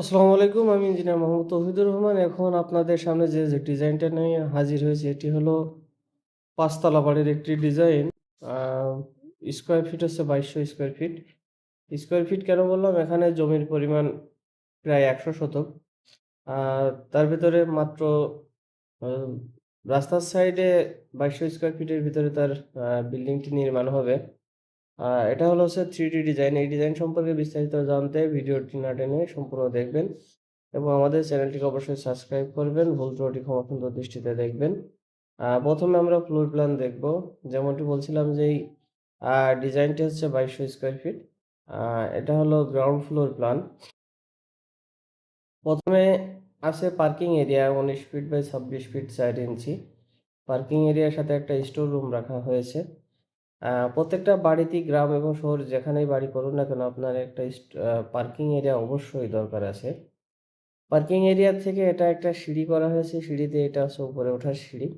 আসসালামু আলাইকুম, আমি ইঞ্জিনিয়ার মোহাম্মদ তৌহিদুর রহমান। এখন আপনাদের সামনে যে যে ডিজাইনটা নিয়ে হাজির হয়েছে, এটি হলো পাঁচতলা বাড়ির একটি ডিজাইন। স্কোয়ার ফিট হচ্ছে বাইশশো স্কোয়ার ফিট স্কোয়ার ফিট কেন বললাম? এখানে জমির পরিমাণ প্রায় একশো শতক। আর তার ভিতরে মাত্র রাস্তার সাইডে বাইশশো স্কোয়ার ফিটের ভিতরে তার বিল্ডিংটি নির্মাণ হবে। এটা হলো হচ্ছে থ্রি ডি ডিজাইন এই ডিজাইন সম্পর্কে বিস্তারিত জানতে ভিডিওটি না টেনে সম্পূর্ণ দেখবেন এবং আমাদের চ্যানেলটিকে অবশ্যই সাবস্ক্রাইব করবেন ভুল ত্রুটি ক্ষমা সুন্দর দৃষ্টিতে দেখবেন। প্রথমে আমরা ফ্লোর প্ল্যান দেখব। যেমনটি বলছিলাম যে এই ডিজাইনটি হচ্ছে বাইশশো স্কোয়ার ফিট এটা হলো গ্রাউন্ড ফ্লোর প্ল্যান প্রথমে আছে পার্কিং এরিয়া উনিশ ফিট বাই ছাব্বিশ ফিট চার ইঞ্চি। পার্কিং এরিয়ার সাথে একটা স্টোর রুম রাখা হয়েছে। প্রত্যেকটা বাড়িতেই গ্রাম এবং শহর যেখানেই বাড়ি করুন না কেন আপনার একটা পার্কিং এরিয়া অবশ্যই দরকার আছে। পার্কিং এরিয়া থেকে এটা একটা সিঁড়ি করা হয়েছে সিঁড়িতে এটা হচ্ছে উপরে ওঠার সিঁড়ি।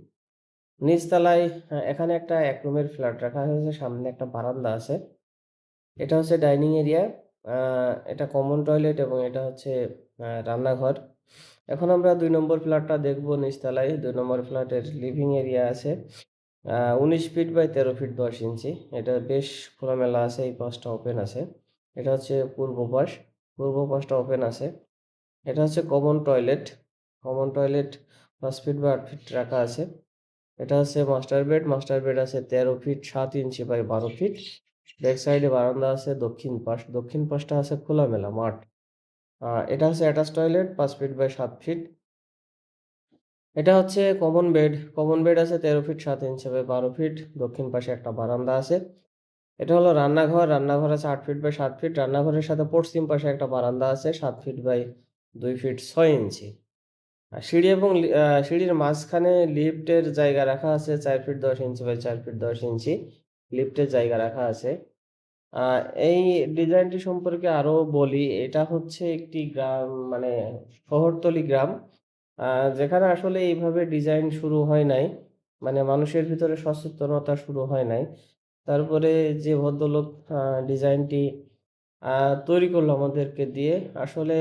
নিচতলায় আহ, এখানে একটা এক রুমের ফ্ল্যাট রাখা হয়েছে সামনে একটা বারান্দা আছে। এটা হচ্ছে ডাইনিং এরিয়া এটা কমন টয়লেট এবং এটা হচ্ছে রান্নাঘর। এখন আমরা দুই নম্বর ফ্ল্যাটটা দেখব নিচতলায় দুই নম্বর ফ্ল্যাটের লিভিং এরিয়া আছে। উনিশ ফিট বাই তেরো ফিট দশ ইঞ্চি এটা বেশ খোলামেলা আছে, এই পাশটা ওপেন আছে। এটা হচ্ছে পূর্ব পাশ, পূর্ব পাশটা ওপেন আছে। এটা হচ্ছে কমন টয়লেট কমন টয়লেট পাঁচ ফিট বা আট ফিট রাখা আছে। এটা হচ্ছে মাস্টার বেড মাস্টার বেড আছে তেরো ফিট সাত ইঞ্চি বাই বারো ফিট ব্যাক সাইডে বারান্দা আছে দক্ষিণ পাশ। দক্ষিণ পাশটা আছে খোলামেলা, মাঠ। এটা হচ্ছে অ্যাটাচ টয়লেট পাঁচ ফিট বাই সাত ফিট এটা হচ্ছে কমন বেড কমন বেড আছে তেরো ফিট সাত ইঞ্চি বাই বারো ফিট দক্ষিণ পাশে একটা বারান্দা আছে। এটা হলো রান্নাঘর রান্নাঘর আছে আট ফিট বাই সাত ফিট রান্নাঘরের সাথে পশ্চিম পাশে একটা বারান্দা আছে সাত ফিট বাই দুই ফিট ছয় ইঞ্চি আর সিঁড়ি এবং সিঁড়ির মাঝখানে লিফটের জায়গা রাখা আছে চার ফিট দশ ইঞ্চি বাই চার ফিট দশ ইঞ্চি লিফটের জায়গা রাখা আছে। এই ডিজাইনটি সম্পর্কে আরও বলি, এটা হচ্ছে একটি গ্রাম মানে শহরতলি গ্রাম। যেখানে আসলে এইভাবে ডিজাইন শুরু হয় নাই মানে মানুষের ভিতরে সচেতনতা শুরু হয় নাই। তারপরে যে ভদ্রলোক ডিজাইনটি তৈরি করল আমাদেরকে দিয়ে, আসলে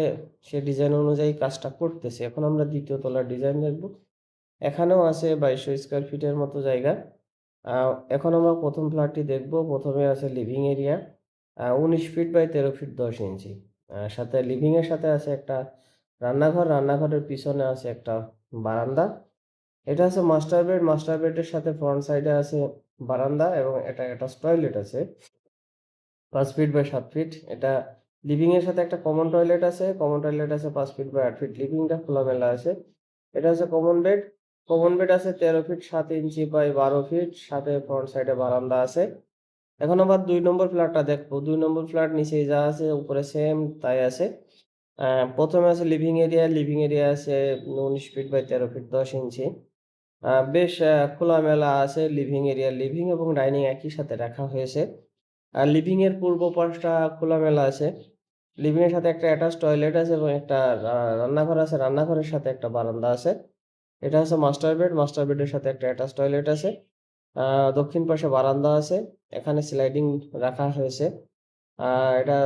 সে ডিজাইন অনুযায়ী কাজটা করতেছে। এখন আমরা দ্বিতীয় তলার ডিজাইন দেখব। এখানেও আছে বাইশশো স্কোয়ার ফিটের মতো জায়গা। এখন আমরা প্রথম ফ্ল্যাটটি দেখব। প্রথমে আছে লিভিং এরিয়া। উনিশ ফিট বাই তেরো ফিট দশ ইঞ্চি। সাথে লিভিংয়ের সাথে আছে একটা রান্নাঘর, রান্নাঘরের পিছনে আছে একটা বারান্দা। এটা আছে মাস্টার বেড মাস্টার বেডের সাথে ফ্রন্ট সাইডে আছে বারান্দা এবং এটা একটা টয়লেট আছে। পাঁচ ফিট বাই সাত ফিট এটা লিভিং এর সাথে একটা কমন টয়লেট আছে। কমন টয়লেট আছে পাঁচ ফিট বাই আট ফিট লিভিংটা খোলামেলা আছে। এটা হচ্ছে কমন বেড কমন বেড আছে তেরো ফিট সাত ইঞ্চি বাই বারো ফিট সাথে ফ্রন্ট সাইডে বারান্দা আছে। এখন আবার দুই নম্বর ফ্ল্যাটটা দেখব। দুই নম্বর ফ্ল্যাট নিচে যা আছে, উপরে সেম তাই আছে। প্রথমে আছে লিভিং এরিয়া লিভিং এরিয়া আছে উনিশ ফিট বাই তেরো ফিট দশ ইঞ্চি। বেশ খোলামেলা আছে লিভিং এরিয়া লিভিং এবং ডাইনিং একই সাথে রাখা হয়েছে। আর লিভিংয়ের পূর্ব পাশটা খোলামেলা আছে। লিভিংয়ের সাথে একটা অ্যাটাচ টয়লেট আছে এবং একটা রান্নাঘর আছে। রান্নাঘরের সাথে একটা বারান্দা আছে। এটা হচ্ছে মাস্টার বেড মাস্টার বেডের সাথে একটা অ্যাটাচ টয়লেট আছে। দক্ষিণ পাশে বারান্দা আছে। এখানে স্লাইডিং রাখা হয়েছে। এটা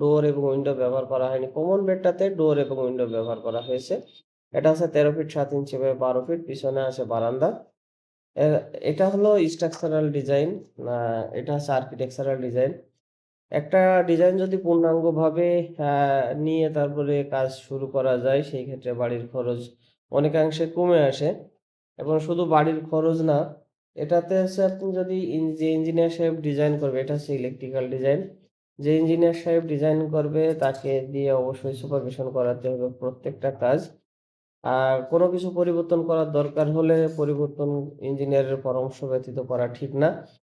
ডোর এবং উইন্ডো ব্যবহার করা হয়নি। কমন বেডটাতে ডোর এবং উইন্ডো ব্যবহার করা হয়েছে। এটা আছে তেরো ফিট সাত ইঞ্চি বাই বারো ফিট পিছনে আছে বারান্দা। এটা হলো স্ট্রাকচারাল ডিজাইন এটা হচ্ছে আর্কিটেকচারাল ডিজাইন একটা ডিজাইন যদি পূর্ণাঙ্গভাবে নিয়ে তারপরে কাজ শুরু করা যায়, সেই ক্ষেত্রে বাড়ির খরচ অনেকাংশে কমে আসে। এবং শুধু বাড়ির খরচ না, এটাতে হচ্ছে আপনি যদি যে ইঞ্জিনিয়ার সাহেব ডিজাইন করবে, এটা হচ্ছে ইলেকট্রিক্যাল ডিজাইন যে ইঞ্জিনিয়ার সাহেব ডিজাইন করবে, তাকে দিয়ে অবশ্যই সুপারভিশন করাতে হবে প্রত্যেকটা কাজ। আর কোনো কিছু পরিবর্তন করার দরকার হলে পরিবর্তন ইঞ্জিনিয়ারের পরামর্শ ব্যতীত করা ঠিক না।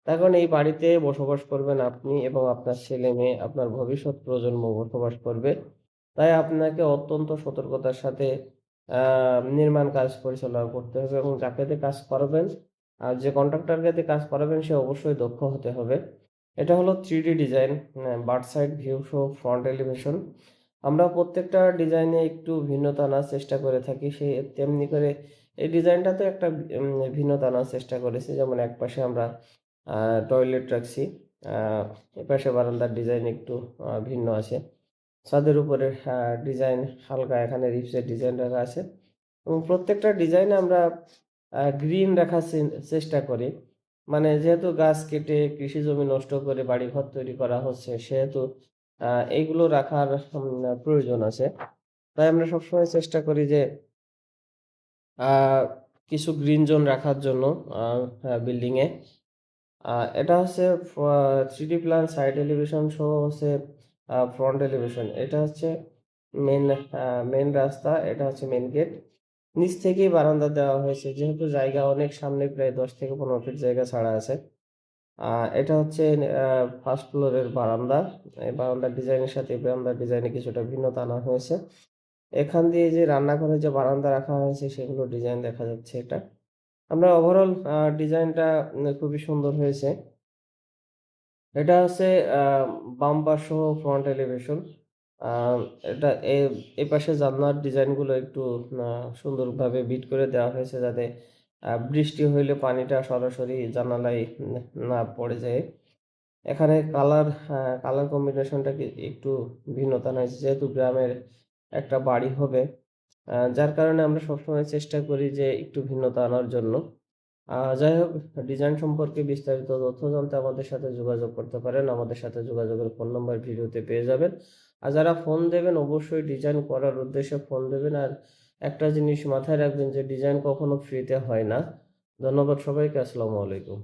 কারণ এই বাড়িতে বসবাস করবেন আপনি এবং আপনার ছেলে মেয়ে আপনার ভবিষ্যৎ প্রজন্ম বসবাস করবে। তাই আপনাকে অত্যন্ত সতর্কতার সাথে নির্মাণ কাজ পরিচালনা করতে হবে এবং যাকে কাজ করাবেন, আর যে কন্ট্রাক্টরকে কাজ করাবেন, সে অবশ্যই দক্ষ হতে হবে। এটা হলো three design bird side view show front elevation আমরা প্রত্যেকটা ডিজাইনে একটু ভিন্নতা আনার চেষ্টা করে থাকি সেই তেমনি করে এই ডিজাইনটাতে একটা ভিন্নতা আনার চেষ্টা করেছি। যেমন এক পাশে আমরা টয়লেট রাখছি এপাশে বারান্দার ডিজাইন একটু ভিন্ন আছে। ছাদের উপরে ডিজাইন হালকা এখানে রিপসের ডিজাইন রাখা আছে। এবং প্রত্যেকটা ডিজাইনে আমরা গ্রিন রাখার চেষ্টা করি। মানে যেহেতু গাছ কেটে কৃষি জমি নষ্ট করে বাড়ি ঘর তৈরি করা হচ্ছে সেহেতু এইগুলো রাখার প্রয়োজন আছে। তাই আমরা সবসময় চেষ্টা করি যে কিছু গ্রিন জোন রাখার জন্য বিল্ডিং এ। আহ, এটা হচ্ছে three D plan side elevation সহ হচ্ছে ফ্রন্ট এলিভেশন। এটা হচ্ছে মেন মেন রাস্তা এটা হচ্ছে মেন গেট। নিচ থেকেই বারান্দা দেওয়া হয়েছে। যেহেতু জায়গা অনেক সামনে, প্রায় দশ থেকে পনেরো ফিট জায়গা ছাড়া আছে। এটা হচ্ছে ফার্স্ট ফ্লোরের বারান্দা। এই বারান্দার ডিজাইনের সাথে বারান্দার ডিজাইনে কিছুটা ভিন্নতা আনা হয়েছে। এখান দিয়ে যে রান্নাঘরে যে বারান্দা রাখা হয়েছে সেগুলো ডিজাইন দেখা যাচ্ছে এটা। আমরা ওভারঅল ডিজাইনটা খুবই সুন্দর হয়েছে। এটা হচ্ছে বাম্পার সহ ফ্রন্ট এলিভেশন এটা এ- পাশে জানলার ডিজাইনগুলো একটু সুন্দরভাবে বিট করে দেওয়া হয়েছে যাতে বৃষ্টি হইলে পানিটা সরাসরি জানালায় না পড়ে যায়। এখানে কালার কালার কম্বিনেশনটা একটু ভিন্নতা রয়েছে যেহেতু গ্রামের একটা বাড়ি হবে। যার কারণে আমরা সবসময় চেষ্টা করি যে একটু ভিন্নতা আনার জন্য। যাই হোক ডিজাইন সম্পর্কে বিস্তারিত তথ্য জানতে আমাদের সাথে যোগাযোগ করতে পারেন। আমাদের সাথে যোগাযোগের ফোন নাম্বার ভিডিওতে পেয়ে যাবেন। আর যারা ফোন দেবেন, অবশ্যই ডিজাইন করার উদ্দেশ্যে ফোন দেবেন। আর একটা জিনিস মাথায় রাখবেন যে ডিজাইন কখনো ফ্রিতে হয় না। ধন্যবাদ সবাইকে। আসসালামু আলাইকুম।